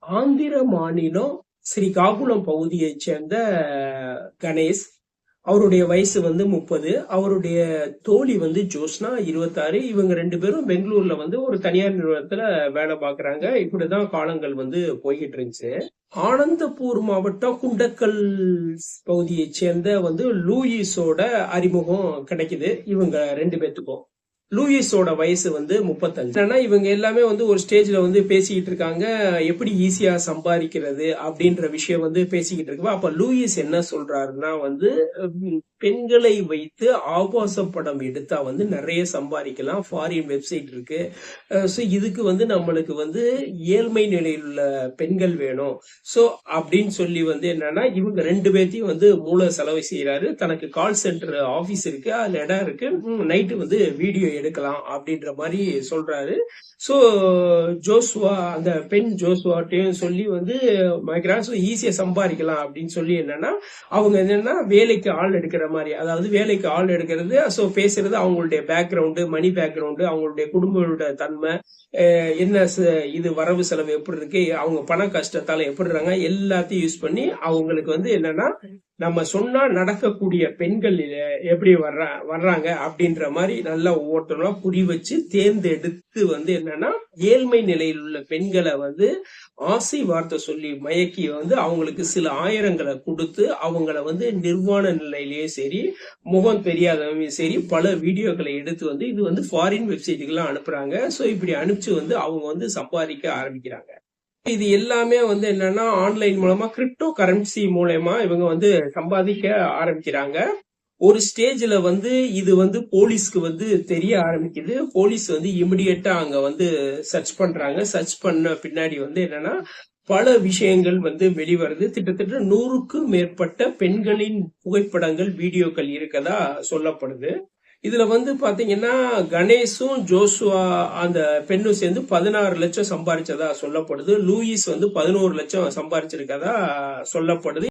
ஆந்திர மாநிலம் ஸ்ரீகாகுளம் பகுதியைச் சேர்ந்த கணேஷ். அவருடைய வயசு வந்து முப்பது. அவருடைய தோழி வந்து ஜோஸ்னா இருபத்தாறு. இவங்க ரெண்டு பேரும் பெங்களூர்ல வந்து ஒரு தனியார் நிறுவனத்துல வேலை பார்க்குறாங்க. இப்படிதான் காலங்கள் வந்து போய்கிட்டு இருந்துச்சு. ஆனந்தபூர் மாவட்டம் குண்டக்கல் பகுதியைச் சேர்ந்த வந்து லூயிஸோட அறிமுகம் கிடைக்குது. இவங்க ரெண்டு பேத்துக்கும். லூயிஸோட வயசு வந்து முப்பத்தஞ்சு. ஏன்னா இவங்க எல்லாமே வந்து ஒரு ஸ்டேஜ்ல வந்து பேசிக்கிட்டு இருக்காங்க. எப்படி ஈஸியா சம்பாதிக்கிறது அப்படின்ற விஷயம் வந்து பேசிக்கிட்டு இருக்கு. அப்ப லூயிஸ் என்ன சொல்றாருன்னா வந்து பெண்களை வைத்து ஆபாச படம் எடுத்தா வந்து நிறைய சம்பாதிக்கலாம். ஃபாரின் வெப்சைட் இருக்கு. ஸோ இதுக்கு வந்து நம்மளுக்கு வந்து ஏழ்மை நிலையில் உள்ள பெண்கள் வேணும். ஸோ அப்படின்னு சொல்லி வந்து என்னன்னா இவங்க ரெண்டு பேர்த்தையும் வந்து மூல செலவு செய்யறாரு தனக்கு கால் சென்டர் ஆஃபீஸ் இருக்கு. அதுல இடம் இருக்கு. நைட்டு வந்து வீடியோ எடுக்கலாம் அப்படின்ற மாதிரி சொல்றாரு. ஸோ ஜோஸ்வா அந்த பெண் ஜோஸ்வாட்டையும் சொல்லி வந்து மைக்ராஸ் ஈஸியாக சம்பாதிக்கலாம். அப்படின்னு சொல்லி என்னன்னா அவங்க என்னன்னா வேலைக்கு ஆள் எடுக்கிற மாதிரி. அதாவது வேலைக்கு ஆள் எடுக்கிறது ஸோ பேசுறது அவங்களுடைய பேக்ரவுண்டு மணி பேக்ரவுண்டு அவங்களுடைய குடும்பங்களோட தன்மை என்ன ச- இது வரவு செலவு எப்படி இருக்கு அவங்க பண கஷ்டத்தால எப்படி இருக்காங்க எல்லாத்தையும் யூஸ் பண்ணி அவங்களுக்கு வந்து என்னன்னா நம்ம சொன்னா நடக்கக்கூடிய பெண்கள் எப்படி வர்றா வர்றாங்க அப்படின்ற மாதிரி நல்லா ஒவ்வொருத்தரும் புரி வச்சு தேர்ந்தெடுத்து வந்து என்னன்னா ஏழ்மை நிலையில் உள்ள பெண்களை வந்து ஆசை வார்த்தை சொல்லி மயக்கி வந்து அவங்களுக்கு சில ஆயிரங்களை கொடுத்து அவங்கள வந்து நிர்வாண நிலையிலேயே சரி முகம் தெரியாதவங்க சரி பல வீடியோக்களை எடுத்து வந்து இது வந்து ஃபாரின் வெப்சைட்டுக்கெல்லாம் அனுப்புறாங்க. ஸோ இப்படி அனுப்பிச்சு வந்து அவங்க வந்து சம்பாதிக்க ஆரம்பிக்கிறாங்க. இது எல்லாமே வந்து என்னன்னா ஆன்லைன் மூலமா கிரிப்டோ கரன்சி மூலயமா இவங்க வந்து சம்பாதிக்க ஆரம்பிக்கிறாங்க. ஒரு ஸ்டேஜ்ல வந்து இது வந்து போலீஸ்க்கு வந்து தெரிய ஆரம்பிக்குது. போலீஸ் வந்து இமிடியட்டா அங்க வந்து சர்ச் பண்றாங்க. சர்ச் பண்ண பின்னாடி வந்து என்னன்னா பல விஷயங்கள் வந்து வெளிவருது. கிட்டத்தட்ட நூறுக்கும் மேற்பட்ட பெண்களின் புகைப்படங்கள் வீடியோக்கள் இருக்கதா சொல்லப்படுது. இதுல வந்து பாத்தீங்கன்னா கணேஷும் ஜோசுவா அந்த பெண்ணும் சேர்ந்து பதினாறு லட்சம் சம்பாரிச்சதா சொல்லப்படுது. லூயிஸ் வந்து பதினோரு லட்சம் சம்பாரிச்சிருக்கதா சொல்லப்படுது.